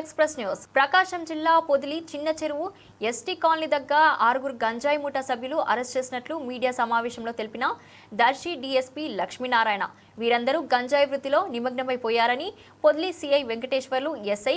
Express news. ప్రకాశం జిల్లా పొదిలి చిన్న చెరువు ఎస్టీ కాలనీ దగ్గర ఆరుగురు గంజాయి ముఠా సభ్యులు అరెస్ట్ చేసినట్లు మీడియా సమావేశంలో తెలిపిన దర్శి డీఎస్పీ లక్ష్మీనారాయణ. వీరందరూ గంజాయి వృత్తిలో నిమగ్నమైపోయారని పొదిలి సిఐ వెంకటేశ్వర్లు ఎస్ఐ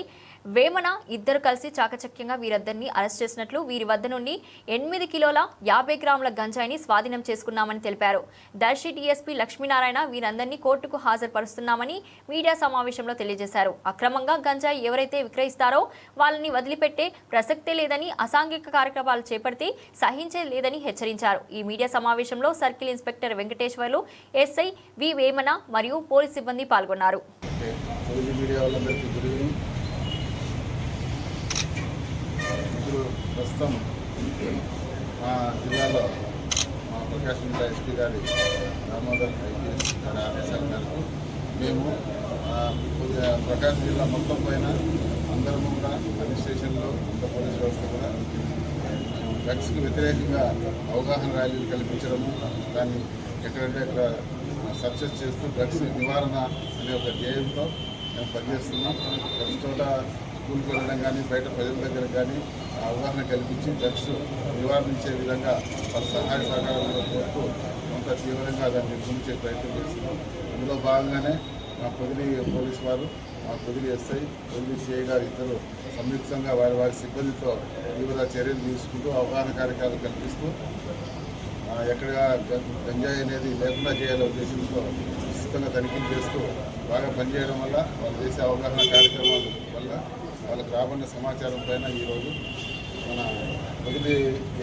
వేమన ఇద్దరు కలిసి చాకచక్యంగా వీరిద్దరిని అరెస్ట్ చేసినట్లు వీరి వద్ద నుండి ఎనిమిది కిలోల యాభై గ్రాముల గంజాయిని స్వాధీనం చేసుకున్నామని తెలిపారు. దర్శి డీఎస్పీ లక్ష్మీనారాయణ వీరందరినీ కోర్టుకు హాజరుపరుస్తున్నామని మీడియా సమావేశంలో తెలియజేశారు. అక్రమంగా గంజాయి ఎవరైతే విక్రయిస్తారో వాళ్ళని వదిలిపెట్టే ప్రసక్తే లేదని అసాంఘిక కార్యక్రమాలు చేపడితే సహించే లేదని హెచ్చరించారు. ఈ మీడియా సమావేశంలో circle inspector Venkateswarlu SI V Vemana మరియు పోలీస్ సిబ్బంది పాల్గొన్నారు. ప్రస్తుతం మా జిల్లాలో మా ప్రకాశం జిల్లా ఎస్పీ గారి దామోదర్ ఐపీఎస్ గారి ఆదేశాల మేరకు మేము ప్రకాశం జిల్లా మొత్తం పైన అందరం కూడా అన్ని స్టేషన్లో అంత పోలీస్ వ్యవస్థ కూడా డ్రగ్స్కి వ్యతిరేకంగా అవగాహన ర్యాలీలు కల్పించడము దాన్ని ఎక్కడంటే అక్కడ సక్సెస్ చేస్తూ డ్రగ్స్ నివారణ అనే ఒక ధ్యేయంతో మేము పనిచేస్తున్నాం. ప్రతి చోట స్కూల్కి వెళ్ళడం కానీ బయట ప్రజల దగ్గర కానీ అవగాహన కల్పించి డ్రగ్స్ నివారించే విధంగా వాళ్ళ సహాయ సహకారాలు కోరుతూ కొంత తీవ్రంగా దాన్ని నిర్మించే ప్రయత్నం చేస్తున్నాం. అందులో భాగంగానే మా పొదిలి పోలీస్ వారు మా పొదిలి ఎస్ఐ పొదిలి సిఐ గారు ఇద్దరు సంయుక్తంగా వారి వారి సిబ్బందితో తీవ్ర చర్యలు తీసుకుంటూ అవగాహన కార్యక్రమాలు కల్పిస్తూ ఎక్కడ గంజాయి అనేది లేకుండా చేయాలనే ఉద్దేశంతో విస్తృతంగా తనిఖీలు చేస్తూ బాగా పనిచేయడం వల్ల వాళ్ళు చేసే అవగాహన కార్యక్రమాల వల్ల వాళ్ళకు రాబడిన సమాచారం పైన ఈరోజు మన మొదటి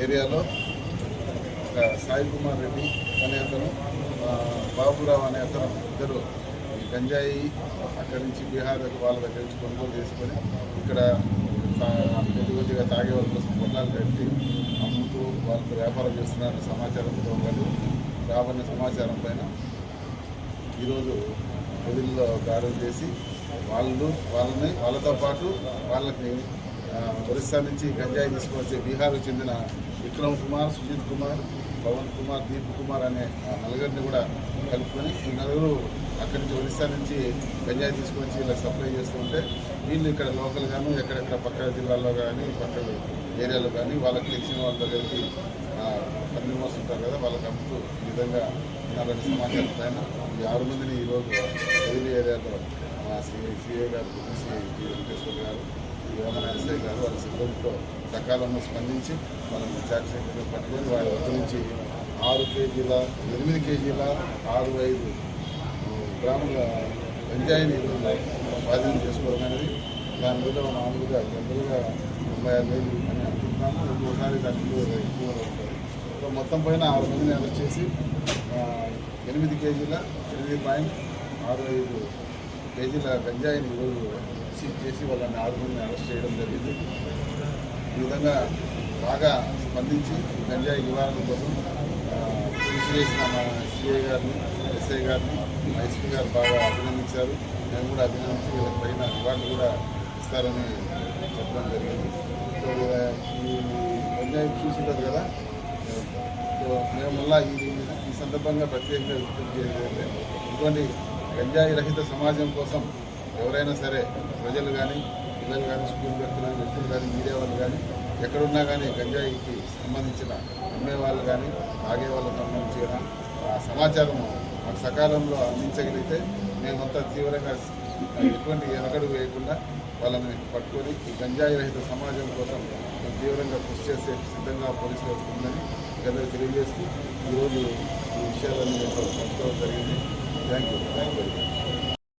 ఏరియాలో ఒక సాయి కుమార్ రెడ్డి అనే అతను బాబురావు అనే అతను ఇద్దరు ఈ గంజాయి అక్కడి నుంచి బీహార్ దగ్గర వాళ్ళ దగ్గర నుంచి కొనుగోలు చేసుకొని ఇక్కడ కొద్దిగా తాగే వాళ్ళ కోసం పొట్లాలు కట్టి అమ్ముతూ వాళ్ళతో వ్యాపారం చేస్తున్నారన్న సమాచారంతో పాటు రాబడిన సమాచారం పైన ఈరోజు పొదిల్లో దాడులు చేసి వాళ్ళు వాళ్ళని వాళ్ళతో పాటు వాళ్ళకి ఒరిస్సా నుంచి గంజాయి తీసుకొచ్చే బీహార్కు చెందిన విక్రమ్ కుమార్ సుజిత్ కుమార్ పవన్ కుమార్ దీప్ కుమార్ అనే ఆ నలుగురిని కూడా కలుపుకొని ఈ నలుగురు అక్కడి నుంచి ఒరిస్సా నుంచి గంజాయి తీసుకొచ్చి ఇలా సప్లై చేస్తుంటే వీళ్ళు ఇక్కడ లోకల్ కానీ ఎక్కడెక్కడ పక్క జిల్లాల్లో కానీ పక్క ఏరియాలో కానీ వాళ్ళకి తెలిసిన వాళ్ళతో దగ్గరికి పని మోస్తుంటారు కదా వాళ్ళకి అమ్ముతూ ఈ విధంగా నాలుగు సమాచారం పైన ఈ ఆరు మందిని ఈరోజు తెలుగు ఏరియాలో సిఐ సిఐ గారు సిఐ వెంకటేశ్వర గారు ఈ వేమన ఎస్ఐ గారు వాళ్ళ సిబ్బందితో సకాలంలో స్పందించి వాళ్ళని చాక్సీగా పట్టుకొని వారి వద్ద నుంచి ఆరు కేజీల ఎనిమిది కేజీల ఆరు ఐదు గ్రాముల గంజాయిని స్వాధీనం చేసుకోవడం అనేది దాని మీద మామూలుగా జనరల్గా తొంభై ఆరు వేలు అని అనుకుంటున్నాము. ఒక్కోసారి దానికి ఎక్కువ ఉంటుంది. సో మొత్తం పైన ఆరు మందిని అరెస్ట్ చేసి ఎనిమిది కేజీల ఎనిమిది పాయింట్ ఆరు ఐదు కేజీల గంజాయిని ఈరోజు సీజ్ చేసి వాళ్ళని ఆరు అరెస్ట్ చేయడం జరిగింది. ఈ విధంగా బాగా స్పందించి గంజాయి నివారణ కోసం కృషి చేసిన మా సిఐ గారిని ఎస్ఐ గారిని మా ఎస్పీ గారు బాగా అభినందించారు. మేము కూడా అభినందించి వీళ్ళకి పైన రివార్డు కూడా ఇస్తారని చెప్పడం జరిగింది. సో ఈ గంజాయి చూసింటారు కదా. సో మేము మళ్ళీ ఈ ఈ సందర్భంగా ప్రత్యేకంగా విజ్ఞప్తి ఇటువంటి గంజాయి రహిత సమాజం కోసం ఎవరైనా సరే ప్రజలు కానీ పిల్లలు కానీ స్కూల్ పెడుతున్న వ్యక్తులు కానీ మీడియా వాళ్ళు కానీ ఎక్కడున్నా కానీ గంజాయికి సంబంధించిన అమ్మే వాళ్ళు కానీ తాగే వాళ్ళకి సంబంధించిన ఆ సమాచారం మాకు సకాలంలో అందించగలిగితే మేమంతా తీవ్రంగా ఎటువంటి ఎనకడు వేయకుండా వాళ్ళని పట్టుకొని ఈ గంజాయి రహిత సమాజం కోసం తీవ్రంగా కృషి చేసే సిద్ధంగా పోలీసు వస్తుందని ఉందని తెలియజేస్తూ ఈరోజు ఈ విషయాలన్నీ పంచుకోవడం జరిగింది. Thank you. Thank you. Very much